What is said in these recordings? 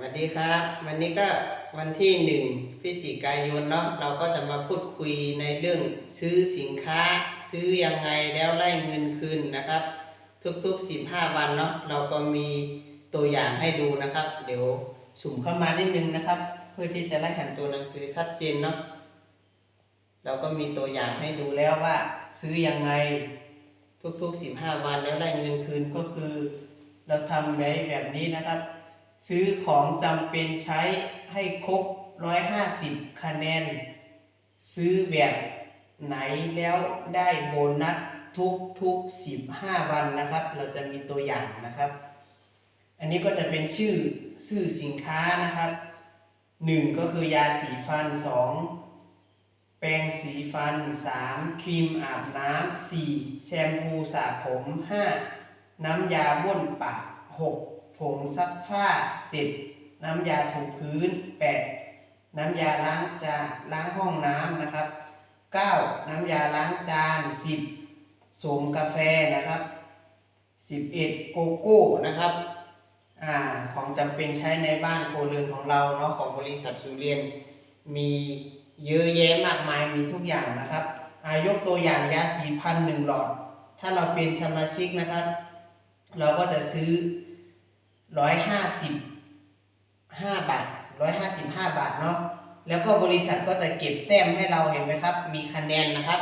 สวัสดีครับ วันนี้ก็วันที่หนึ่งพฤศจิกายนเนาะเราก็จะมาพูดคุยในเรื่องซื้อสินค้า ซื้อยังไงแล้วได้เงินคืนนะครับ ทุกๆ 15 วันเนาะเราก็มีตัวอย่างให้ดูนะครับ เดี๋ยวสุ่มเข้ามานิดนึงนะครับ เพื่อที่จะได้เห็นตัวหนังสือชัดเจนเนาะเราก็มีตัวอย่างให้ดูแล้วว่า ซื้อยังไงทุกๆ 15 วันแล้วได้เงินคืนก็คือ เราทำไว้แบบนี้นะครับ ซื้อของจำเป็นใช้ให้ครบ150คะแนน ซื้อแบบไหนแล้วได้โบนัสทุกทุก15วันนะครับ เราจะมีตัวอย่างนะครับ อันนี้ก็จะเป็นชื่อชื่อสินค้านะครับหนึ่งก็คือยาสีฟันสองแปรงสีฟันสามครีมอาบน้ำสี่แชมพูสระผมห้าน้ำยาบ้วนปากหก ผงซักผ้าเจ็ดน้ำยาถูพื้นแปดน้ำยาล้างจานล้างห้องน้ำนะครับเก้าน้ำยาล้างจานสิบสมกาแฟนะครับสิบเอ็ดโกโก้นะครับอ่าของจำเป็นใช้ในบ้านโครเรือนของเราเนาะของบริษัทสุเรียนมีเยอะแยะมากมายมีทุกอย่างนะครับอายกตัวอย่างยาสีพันหนึ่งหลอด ถ้าเราเป็นสมาชิกนะครับ เราก็จะซื้อ ร้อยห้าสิบห้าบาทร้อยห้าสิบห้าบาทเนาะแล้วก็บริษัทก็จะเก็บแต้มให้เราเห็นไหมครับ มีคะแนนนะครับ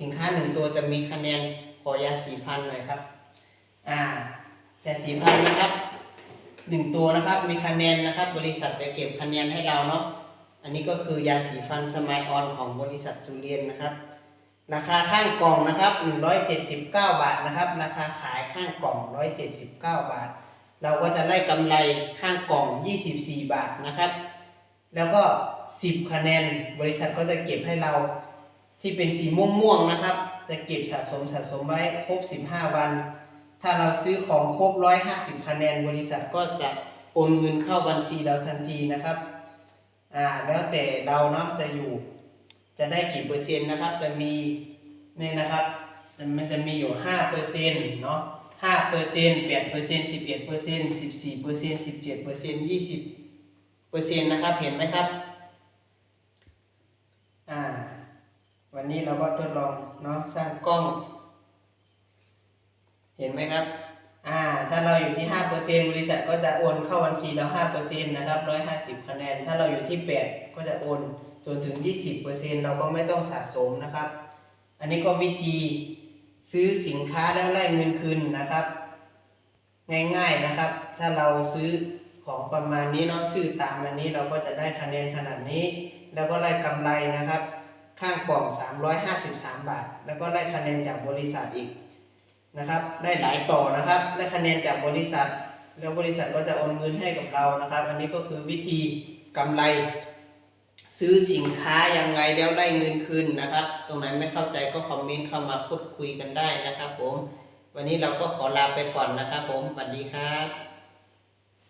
สินค้าหนึ่งตัวจะมีคะแนนขอยาสีพันหน่อยครับ อ่ายาสีพันนะครับหนึ่งตัวนะครับมีคะแนนนะครับ บริษัทจะเก็บคะแนนให้เราเนาะอันนี้ก็คือยาสีฟันสมาร์ทออนของบริษัทสุเรียนนะครับ ราคาข้างกล่องนะครับ 179 บาทนะครับ ราคาขายข้างกล่อง 179 บาท เราก็จะได้กำไรข้างกล่อง 24 บาทนะครับ แล้วก็ 10 คะแนน บริษัทก็จะเก็บให้เราที่เป็นสีม่วงๆนะครับ จะเก็บสะสมสะสมไว้ครบ 15 วัน ถ้าเราซื้อของครบ 150 คะแนน บริษัทก็จะโอนเงินเข้าบัญชีเราทันทีนะครับอ่าแล้วแต่เราเนาะจะอยู่ จะได้กี่เปอร์เซ็นต์นะครับ จะมีนี่นะครับ มันจะมีอยู่5เปอร์เซ็นต์เนาเปอร์เซ็นต์8เปอร์เซ็นต์11เปอร์เซ็นต์14เปอร์เซ็นต์17เปอร์เซ็นต์20เปอร์เซ็นต์นะครับ เห็นไหมครับ อ่า วันนี้เราก็ทดลองเนาะสร้างกล้อง เห็นไหมครับ อ่า ถ้าเราอยู่ที่5%บริษัทก็จะโอนเข้าบัญชีเรา5%นนะครับ150คะแนน ถ้าเราอยู่ที่8ก็จะโอนจนถึง20%เราก็ไม่ต้องสะสมนะครับ อันนี้ก็วิธี ซื้อสินค้าแล้วไล่เงินคืนนะครับ ง่ายๆนะครับ ถ้าเราซื้อของประมาณนี้เนาะซื้อตามอันนี้เราก็จะได้คะแนนขนาดนี้ แล้วก็ไล่กำไรนะครับ ข้างกล่อง 353 บาท แล้วก็ไล่คะแนนจากบริษัทอีกนะครับ ได้หลายต่อนะครับได้คะแนนจากบริษัท แล้วบริษัทก็จะโอนเงินให้กับเรานะครับ อันนี้ก็คือวิธีกำไร ซื้อสินค้ายังไงแล้วได้เงินคืนนะครับ ตรงไหนไม่เข้าใจก็คอมเมนต์เข้ามาพูดคุยกันได้นะครับ ผม วันนี้เราก็ขอลาไปก่อนนะครับ ผมสวัสดีครับ